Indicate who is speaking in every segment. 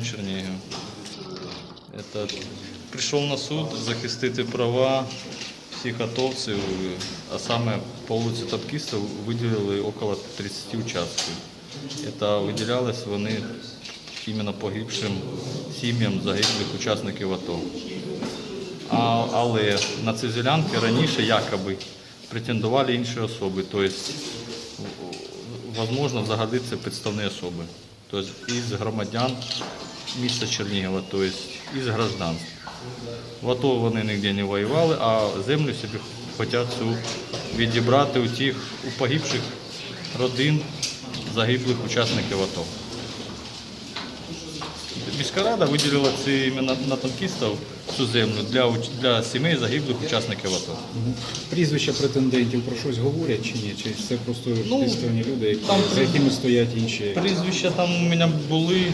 Speaker 1: Чернігів. Прийшов на суд захистити права всіх атовців, а саме по вулиці Топкіста виділили около 30 участків. Это виділялись вони іменно погибшим сім'ям загиблих учасників АТО. А, але на ці ділянки раніше якоби претендували інші особи. Тобто, можливо, взагалі це підставні особи. Тобто із громадян міста Чернігова, тобто із граждан. В АТО вони ніде не воювали, а землю собі хочуть цю відібрати у тих у погибших родин загиблих учасників АТО Міська рада виділила ці іменно на танкістів цю землю для, уч- для сімей загиблих учасників АТО.
Speaker 2: Прізвища претендентів про щось говорять чи ні? Чи це просто
Speaker 1: Ну,
Speaker 2: підставні люди, які,
Speaker 1: там
Speaker 2: за якими стоять інші?
Speaker 1: Прізвища там у меня були,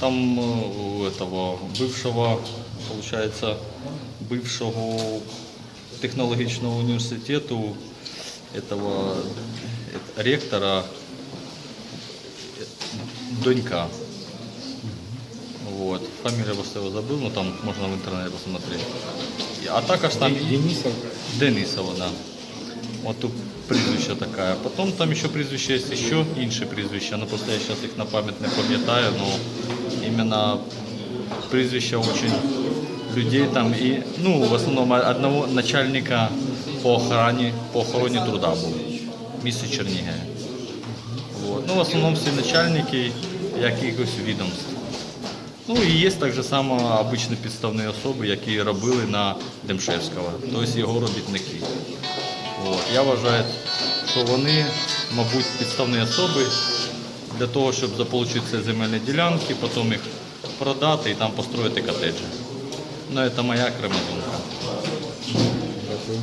Speaker 1: там э, у этого бывшего, получается, бывшего технологічного університету, этого э, ректора э, донька. Вот. Фамилия просто его забыл, но там можно в интернете посмотреть. А також там
Speaker 2: Денисов?
Speaker 1: Денисова, да. От тут прізвище таке. Потім там ще прізвище є, ще інші прізвища. Ну просто я зараз їх на пам'ять не пам'ятаю, але іменно прізвища очень людей там і ну в основному одного начальника по охороні, по охороні труда був в місті Вот. Ну, в основному всі начальники якихось відомств. Ну і є так само обичні підставні особи, які робили на Демшевського, тобто його робітники. От. Я вважаю, що вони, мабуть, підставні особи для того, щоб заполучити ці земельні ділянки, потім їх продати і там построїти котеджі. Ну, це моя окрема думка.
Speaker 2: Дякую.